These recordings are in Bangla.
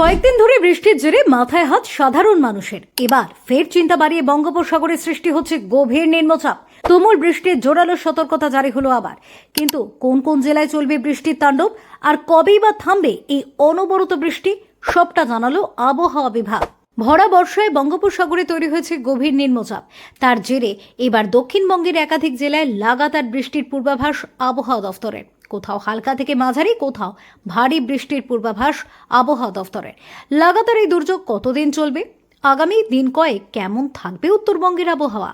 কয়েকদিন ধরে বৃষ্টির জেরে মাথায় হাত সাধারণ মানুষের। এবার ফের চিন্তা বাড়িয়ে বঙ্গোপসাগরে সৃষ্টি হচ্ছে গভীর নিম্নচাপ। তুমুল বৃষ্টির জোরালো সতর্কতা জারি হলো আবার। কিন্তু কোন কোন জেলায় চলবে বৃষ্টির তাণ্ডব আর কবেই বা থামবে এই অনবরত বৃষ্টি সবটা জানালো আবহাওয়া বিভাগ। ভরা বর্ষায় বঙ্গোপসাগরে তৈরি হয়েছে গভীর নিম্নচাপ। তার জেরে এবার দক্ষিণবঙ্গের একাধিক জেলায় লাগাতার বৃষ্টির পূর্বাভাস আবহাওয়া দফতরের। কোথাও হালকা থেকে মাঝারি, কোথাও ভারী বৃষ্টির পূর্বাভাস আবহাওয়া দফতরের। লাগাতার এই দুর্যোগ কতদিন চলবে? আগামী দিন কয়েক কেমন থাকবে উত্তরবঙ্গের আবহাওয়া?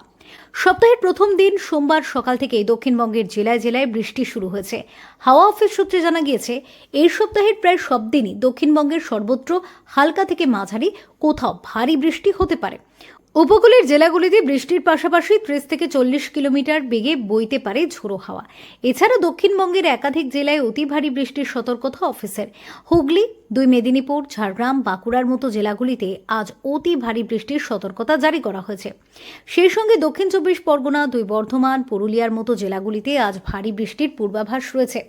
সপ্তাহের প্রথম দিন সোমবার সকাল থেকে দক্ষিণবঙ্গের জেলায় জেলায় বৃষ্টি শুরু হয়েছে। হাওয়া অফিস সূত্রে জানা গিয়েছে, এই সপ্তাহের প্রায় সব দিনই দক্ষিণবঙ্গের সর্বত্র হালকা থেকে মাঝারি, কোথাও ভারী বৃষ্টি হতে পারে। উপকূলের জেলাগুলিতে বৃষ্টির পাশাপাশি ত্রিশ থেকে চল্লিশ কিলোমিটার বেগে বইতে পারে ঝোড়ো হাওয়া। এছাড়া দক্ষিণবঙ্গের একাধিক জেলায় অতি ভারী বৃষ্টির সতর্কতা অফিসের। হুগলি, দুই মেদিনীপুর, ঝাড়গ্রাম, বাঁকুড়ার মতো জেলাগুলিতে আজ অতি ভারী বৃষ্টির সতর্কতা জারি করা হয়েছে। সেই সঙ্গে দক্ষিণ চব্বিশ পরগনা, দুই বর্ধমান, পুরুলিয়ার মতো জেলাগুলিতে আজ ভারী বৃষ্টির পূর্বাভাস রয়েছে।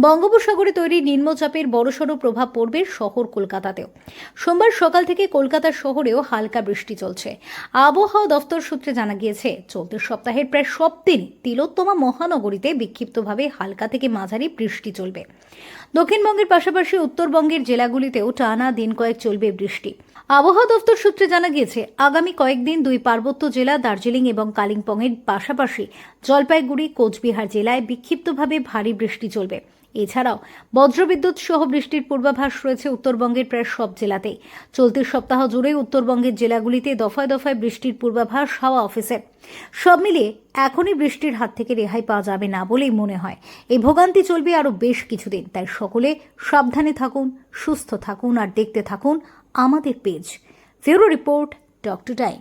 বঙ্গোপসাগরে তৈরি নিম্নচাপের বড়সড় প্রভাব পড়বে শহর কলকাতাতেও। সোমবার সকাল থেকে কলকাতা শহরেও হালকা বৃষ্টি চলছে। আবহাওয়া দফতর সূত্রে জানা গিয়েছে, চলতি সপ্তাহের প্রায় সব দিন তিলোত্তমা মহানগরীতে বিক্ষিপ্তভাবে হালকা থেকে মাঝারি বৃষ্টি চলবে। দক্ষিণবঙ্গের পাশাপাশি উত্তরবঙ্গের জেলাগুলিতেও টানা দিন কয়েক চলবে বৃষ্টি। আবহাওয়া দফতর সূত্রে জানা গিয়েছে, আগামী কয়েকদিন দুই পার্বত্য জেলা, দার্জিলিং এবং কালিম্পংয়ের পাশাপাশি জলপাইগুড়ি, কোচবিহার জেলায় বিক্ষিপ্তভাবে ভারী বৃষ্টি চলবে। এছাড়াও বজ্রবিদ্যুৎ সহ বৃষ্টির পূর্বাভাস রয়েছে উত্তরবঙ্গের প্রায় সব জেলাতেই চলতি সপ্তাহ জুড়ে উত্তরবঙ্গের জেলাগুলিতে দফায় দফায় বৃষ্টির পূর্বাভাস হাওয়া অফিসের। সব মিলিয়ে এখনই বৃষ্টির হাত থেকে রেহাই পাওয়া যাবে না বলেই মনে হয়। এই ভোগান্তি চলবে আরও বেশ কিছুদিন। তাই সকলে সাবধানে থাকুন, সুস্থ থাকুন আর দেখতে থাকুন আমাদের পেজ। ফেরো রিপোর্ট, ডক্টর টাইম।